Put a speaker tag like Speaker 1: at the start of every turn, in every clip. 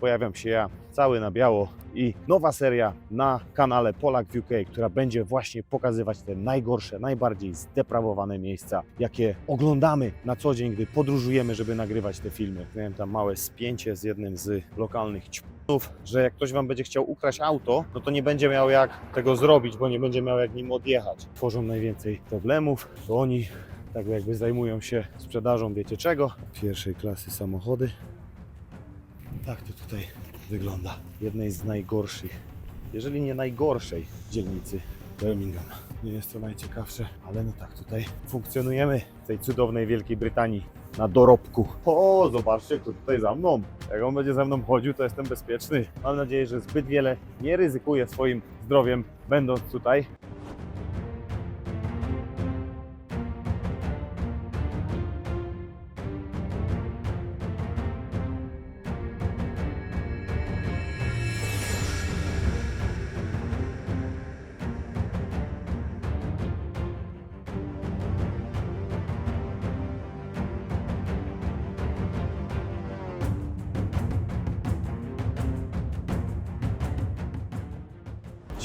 Speaker 1: pojawiam się ja cały na biało i nowa seria na kanale Polak UK, która będzie właśnie pokazywać te najgorsze, najbardziej zdeprawowane miejsca, jakie oglądamy na co dzień, gdy podróżujemy, żeby nagrywać te filmy. Miałem tam małe spięcie z jednym z lokalnych ćpunów, że jak ktoś Wam będzie chciał ukraść auto, no to nie będzie miał jak tego zrobić, bo nie będzie miał jak nim odjechać. Tworzą najwięcej problemów, to oni tak jakby zajmują się sprzedażą wiecie czego? Pierwszej klasy samochody. Tak to tutaj wygląda. Jednej z najgorszych, jeżeli nie najgorszej dzielnicy Birmingham. Nie jest to najciekawsze, ale no tak tutaj funkcjonujemy w tej cudownej Wielkiej Brytanii na dorobku. O, zobaczcie, kto tutaj za mną. Jak on będzie ze mną chodził, to jestem bezpieczny. Mam nadzieję, że zbyt wiele nie ryzykuję swoim zdrowiem, będąc tutaj.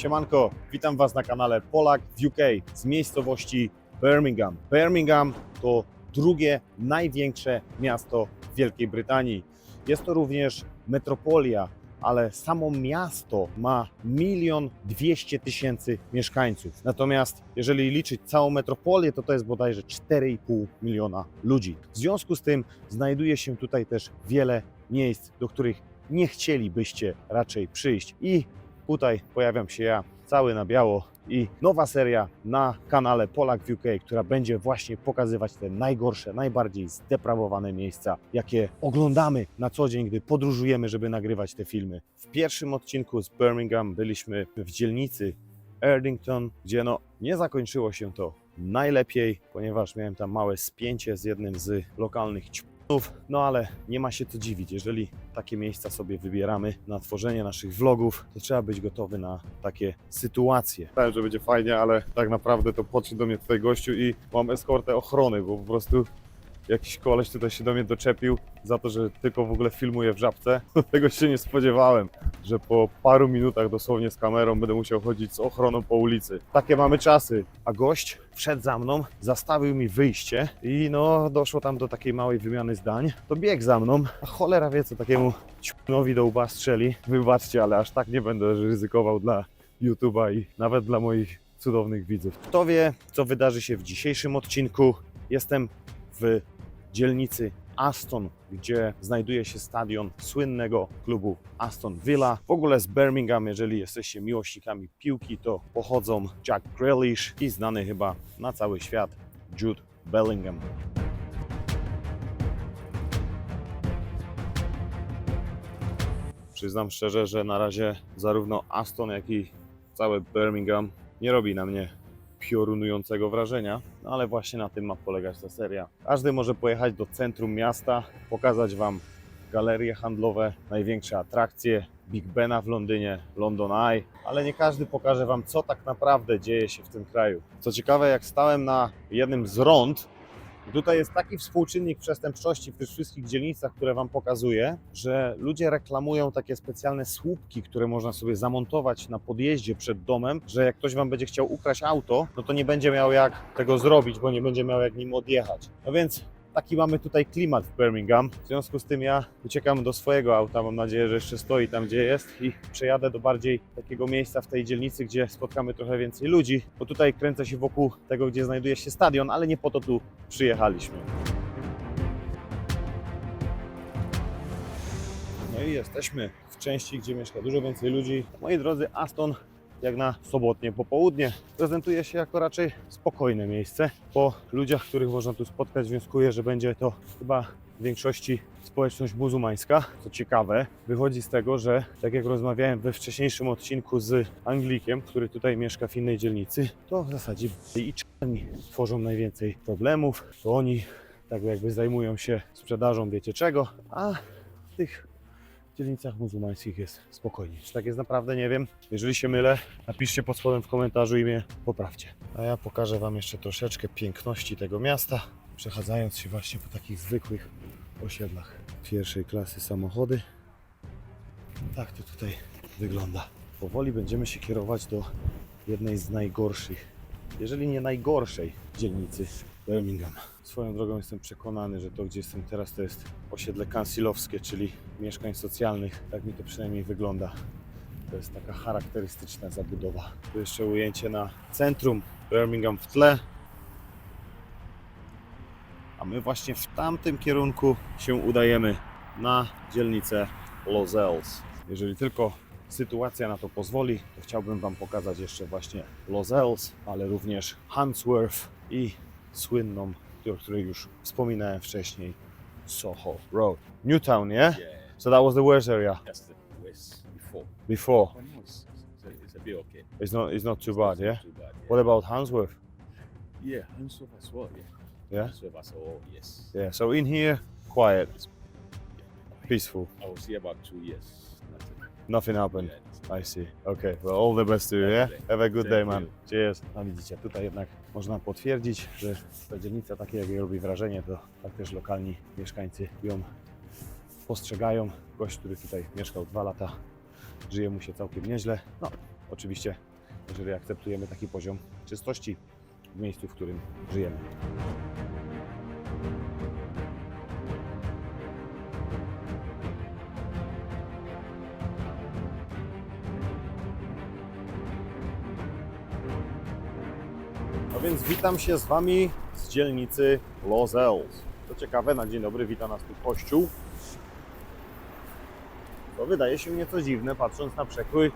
Speaker 1: Siemanko, witam Was na kanale Polak w UK z miejscowości Birmingham. Birmingham to drugie największe miasto w Wielkiej Brytanii. Jest to również metropolia, ale samo miasto ma milion dwieście tysięcy mieszkańców. Natomiast jeżeli liczyć całą metropolię, to to jest bodajże 4,5 miliona ludzi. W związku z tym znajduje się tutaj też wiele miejsc, do których nie chcielibyście raczej przyjść. I Tutaj pojawiam się ja cały na biało i nowa seria na kanale Polak UK, która będzie właśnie pokazywać te najgorsze, najbardziej zdeprawowane miejsca, jakie oglądamy na co dzień, gdy podróżujemy, żeby nagrywać te filmy. W pierwszym odcinku z Birmingham byliśmy w dzielnicy Erdington, gdzie no nie zakończyło się to najlepiej, ponieważ miałem tam małe spięcie z jednym z lokalnych ćpunów. No ale nie ma się co dziwić, jeżeli takie miejsca sobie wybieramy na tworzenie naszych vlogów, to trzeba być gotowy na takie sytuacje. Myślałem, że będzie fajnie, ale tak naprawdę to podszedł do mnie tutaj gościu i mam eskortę ochrony, bo po prostu jakiś koleś tutaj się do mnie doczepił za to, że tylko w ogóle filmuję w żabce. Tego się nie spodziewałem, że po paru minutach dosłownie z kamerą będę musiał chodzić z ochroną po ulicy. Takie mamy czasy. A gość wszedł za mną, zastawił mi wyjście i no doszło tam do takiej małej wymiany zdań. To biegł za mną, a cholera wie co takiemu ćpnowi do łba strzeli. Wybaczcie, ale aż tak nie będę ryzykował dla YouTube'a i nawet dla moich cudownych widzów. Kto wie, co wydarzy się w dzisiejszym odcinku. Jestem w dzielnicy Aston, gdzie znajduje się stadion słynnego klubu Aston Villa. W ogóle z Birmingham, jeżeli jesteście miłośnikami piłki, to pochodzą Jack Grealish i znany chyba na cały świat Jude Bellingham. Przyznam szczerze, że na razie zarówno Aston, jak i całe Birmingham nie robi na mnie piorunującego wrażenia, no ale właśnie na tym ma polegać ta seria. Każdy może pojechać do centrum miasta, pokazać Wam galerie handlowe, największe atrakcje, Big Bena w Londynie, London Eye, ale nie każdy pokaże Wam, co tak naprawdę dzieje się w tym kraju. Co ciekawe, jak stałem na jednym z rond, i Tutaj jest taki współczynnik przestępczości w tych wszystkich dzielnicach, które Wam pokazuję, że ludzie reklamują takie specjalne słupki, które można sobie zamontować na podjeździe przed domem, że jak ktoś Wam będzie chciał ukraść auto, no to nie będzie miał jak tego zrobić, bo nie będzie miał jak nim odjechać. No więc taki mamy tutaj klimat w Birmingham. W związku z tym ja uciekam do swojego auta, mam nadzieję, że jeszcze stoi tam, gdzie jest i przejadę do bardziej takiego miejsca w tej dzielnicy, gdzie spotkamy trochę więcej ludzi, bo tutaj kręcę się wokół tego, gdzie znajduje się stadion, ale nie po to tu przyjechaliśmy. No i jesteśmy w części, gdzie mieszka dużo więcej ludzi. Moi drodzy, Aston jak na sobotnie popołudnie prezentuje się jako raczej spokojne miejsce. Po ludziach, których można tu spotkać, wnioskuję, że będzie to chyba w większości społeczność muzułmańska. Co ciekawe, wychodzi z tego, że tak jak rozmawiałem we wcześniejszym odcinku z Anglikiem, który tutaj mieszka w innej dzielnicy, to w zasadzie i czarni tworzą najwięcej problemów. To oni tak jakby zajmują się sprzedażą wiecie czego, a tych dzielnicach muzułmańskich jest spokojnie. Czy tak jest naprawdę, nie wiem. Jeżeli się mylę, napiszcie pod spodem w komentarzu i mnie poprawcie. A ja pokażę Wam jeszcze troszeczkę piękności tego miasta, przechadzając się właśnie po takich zwykłych osiedlach. Pierwszej klasy samochody. tak to tutaj wygląda. Powoli będziemy się kierować do jednej z najgorszych, jeżeli nie najgorszej dzielnicy Birmingham. Swoją drogą jestem przekonany, że to, gdzie jestem teraz, to jest osiedle kansilowskie, czyli mieszkań socjalnych. Tak mi to przynajmniej wygląda. To jest taka charakterystyczna zabudowa. Tu jeszcze ujęcie na centrum Birmingham w tle. A my właśnie w tamtym kierunku się udajemy na dzielnicę Los Els. Jeżeli tylko sytuacja na to pozwoli, to chciałbym Wam pokazać jeszcze właśnie Los Els, ale również Handsworth i słynną, o której już wspominałem wcześniej, Soho Road. Newtown, yeah?
Speaker 2: Yeah,
Speaker 1: So that was the worst area
Speaker 2: that's the west before.
Speaker 1: before.
Speaker 2: Oh, no, it's, it's, a, it's a bit okay.
Speaker 1: It's not, it's not too bad, yeah?
Speaker 2: Too bad, yeah.
Speaker 1: What about Handsworth?
Speaker 2: Yeah, Handsworth as well. Yeah.
Speaker 1: Yeah?
Speaker 2: Handsworth as well. Yes.
Speaker 1: Yeah, so in here, quiet,
Speaker 2: It's, yeah.
Speaker 1: peaceful,
Speaker 2: I was here about two years. Nothing.
Speaker 1: Nothing happened. I see. Okay, well, all the best to you, yeah? Have a good day, man. Cheers. No widzicie, tutaj jednak można potwierdzić, że ta dzielnica, takie jak jej robi wrażenie, to tak też lokalni mieszkańcy ją postrzegają. Gość, który tutaj mieszkał dwa lata, żyje mu się całkiem nieźle. No, oczywiście, jeżeli akceptujemy taki poziom czystości w miejscu, w którym żyjemy. A więc witam się z Wami z dzielnicy Los Els. Co ciekawe, na dzień dobry wita nas tu kościół. To wydaje się nieco dziwne, patrząc na przekrój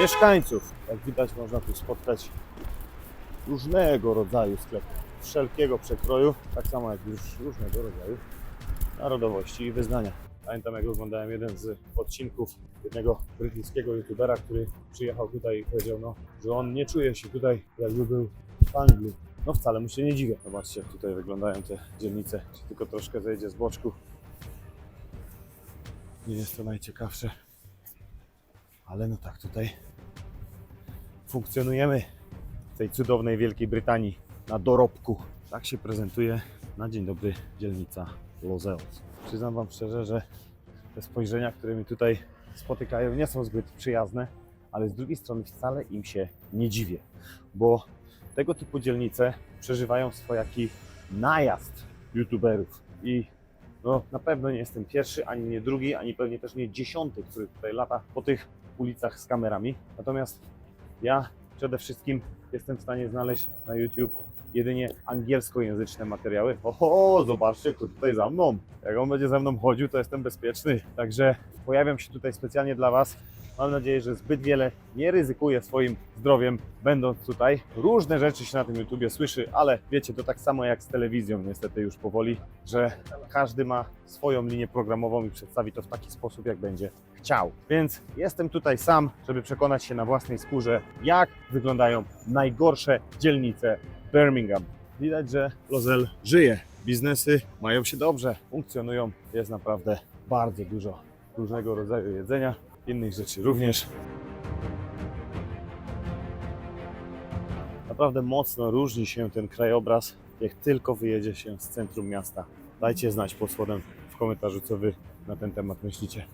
Speaker 1: mieszkańców. Jak widać, można tu spotkać różnego rodzaju sklepy, wszelkiego przekroju, tak samo jak już różnego rodzaju narodowości i wyznania. Pamiętam, jak oglądałem jeden z odcinków jednego brytyjskiego youtubera, który przyjechał tutaj i powiedział, no, że on nie czuje się tutaj, jakby był Anglii. No wcale mu się nie dziwię. Zobaczcie, jak tutaj wyglądają te dzielnice. Czy tylko troszkę zejdzie z boczku. Nie jest to najciekawsze. Ale no tak, tutaj funkcjonujemy w tej cudownej Wielkiej Brytanii na dorobku. Tak się prezentuje na dzień dobry dzielnica Los Els. Przyznam Wam szczerze, że te spojrzenia, które mi tutaj spotykają, nie są zbyt przyjazne, ale z drugiej strony wcale im się nie dziwię, bo tego typu dzielnice przeżywają swojaki najazd youtuberów i no, na pewno nie jestem pierwszy, ani nie drugi, ani pewnie też nie dziesiąty, który tutaj lata po tych ulicach z kamerami. Natomiast ja przede wszystkim jestem w stanie znaleźć na YouTube jedynie angielskojęzyczne materiały. Oho, zobaczcie, kto tutaj za mną. Jak on będzie ze mną chodził, to jestem bezpieczny. Także pojawiam się tutaj specjalnie dla Was. Mam nadzieję, że zbyt wiele nie ryzykuję swoim zdrowiem, będąc tutaj. Różne rzeczy się na tym YouTubie słyszy, ale wiecie, to tak samo jak z telewizją, niestety już powoli, że każdy ma swoją linię programową i przedstawi to w taki sposób, jak będzie chciał. Więc jestem tutaj sam, żeby przekonać się na własnej skórze, jak wyglądają najgorsze dzielnice Birmingham. Widać, że Lozel żyje. Biznesy mają się dobrze, funkcjonują. Jest naprawdę bardzo dużo różnego rodzaju jedzenia, innych rzeczy również. Naprawdę mocno różni się ten krajobraz, jak tylko wyjedzie się z centrum miasta. Dajcie znać pod spodem w komentarzu, co Wy na ten temat myślicie.